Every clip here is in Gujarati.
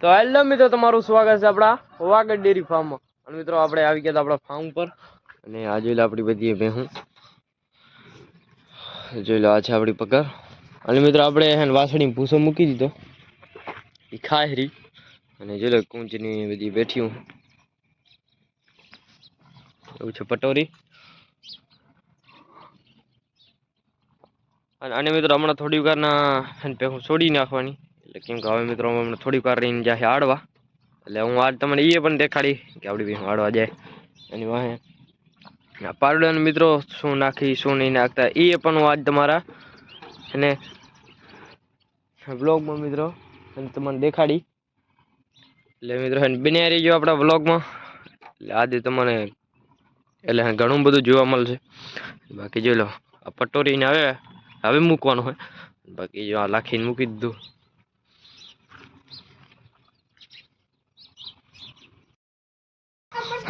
તો હેલો મિત્રો, તમારું સ્વાગત છે આપણા વાગડ ડેરી ફાર્મમાં અને મિત્રો, આપણે આવી ગયા આપણા ફાર્મ પર અને આ જોઈ લો આપણી બધી ભેહું. જોઈ લો, આ છે આપણી પગાર. અને મિત્રો, આપણે એને વાસણી ભૂસો મૂકી દીધો. એ ખાહરી અને જોઈ લો, કુંજની બધી બેઠી હું. એવું છે પટોરી. અને મિત્રો, હમણાં થોડી વારના ભેહું છોડી નાખવાની. એટલે કેમ કે હવે મિત્રો હમણાં થોડીક વાર રહીને જાય આડવા એટલે હું આજ તમને એ પણ દેખાડી કે આપણી ભાઈ આડવા જાય. એની વાહે. પારડાને મિત્રો શું નાખી, શું નહીં નાખતા એ પણ હું આજ તમારા અને બ્લોગમાં મિત્રો અને તમને દેખાડી. એટલે મિત્રો બન્યા રહીજો આપણા બ્લોગમાં એટલે આજે તમને એટલે ઘણું બધું જોવા મળશે. બાકી જોઈ લો, આ પટોરીને આવે હવે મૂકવાનું હોય. બાકી જો આ લાખીને મૂકી દીધું.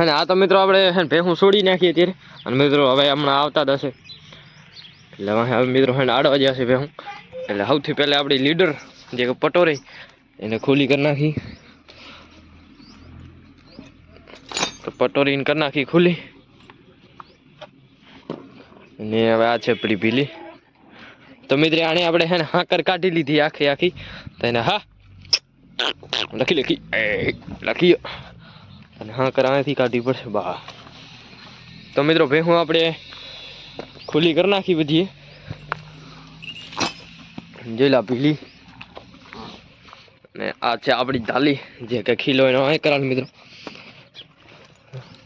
અને આ તો મિત્રો આપણે ભેહું છોડી નાખીએ ત્યારે અને મિત્રો હવે હમણાં આવતા જ હશે. એટલે હવે મિત્રો હે ને આડવા જશે ભેહું. એટલે સૌથી પહેલાં આપણી લીડર જે પટોરી, એને ખુલ્લી કરી નાખી. પટોરીને કરી નાખી ખુલ્લી. અને હવે આ છે પેલી ભીલી. તો મિત્રો આને આપણે હે હાકર કાઢી લીધી આખી આખી. તો એને હા, લખી લખી લખી. અને હા, કર કાઢવી પડશે. બા. તો મિત્રો ભેહું આપણે ખુલ્લી કરી નાખી બધી. જોઈ લા પીલી. અને આ છે આપણી ધાલી. જે કે ખીલો એનો અહીં કરવાની મિત્રો.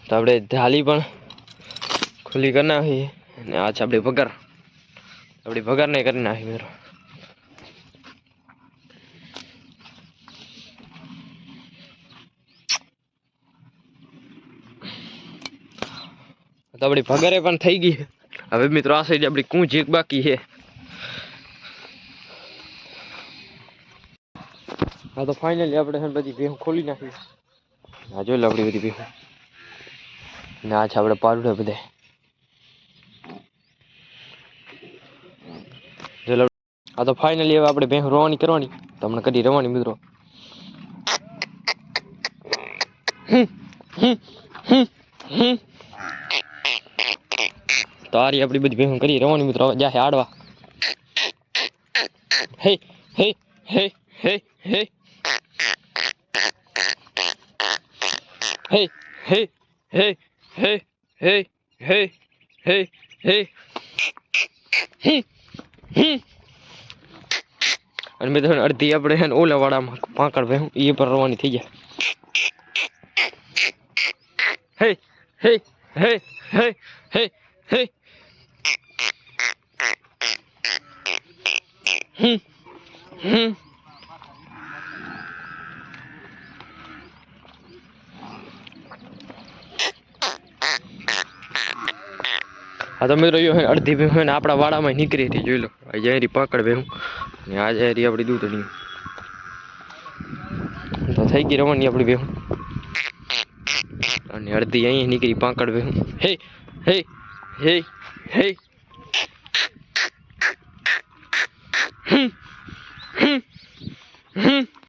તો આપણે ધાલી પણ ખુલ્લી કરી નાખી. અને આ છે આપણી ભગર. આપણી ભગર ને કરી નાખી મિત્રો. તો આપણી ભગરે પણ થઈ ગઈ. હવે મિત્રો આ સાઈડ આપણી કું જીક બાકી છે. હા તો ફાઇનલી આપણે બધી ભેહું ખોલી નાખી. હા જોઈ લો આપણી બધી ભેહું. ને આ છે આપણે પારુડા બધા. આ તો ફાઇનલી હવે આપણે ભેહું રવાની કરવાની. તમને કરી રવાની મિત્રો. હમ, હમ, હમ, હમ. તો આ આપણી બધી ભેગું કરી રવાની મિત્રો હવે જાહે આડવા હે હે હે હે હે હે હે હે હે હે હે હે હે હમ, હમ. અને મિત્રો અડધી આપણે છે ને ઓલાવાડામાં પાંકડ ભેહું એ પર રવાની થઈ જાય હે હે હે હે હે હે હમ હમ આ તો રહ્યો હોય અડધી ભેહું ને આપણા વાડામાં નીકળી હતી જોઈ લો. આ જયરી પાકડ ભેહું ને આ જયરી આપણી દૂધણી તો થઈ ગઈ રવાની આપણી ભેહું અને અડધી અહીં નીકળી પાકડ ભેહું હે Hey, hey, hey. Hmm. Hmm. Hmm.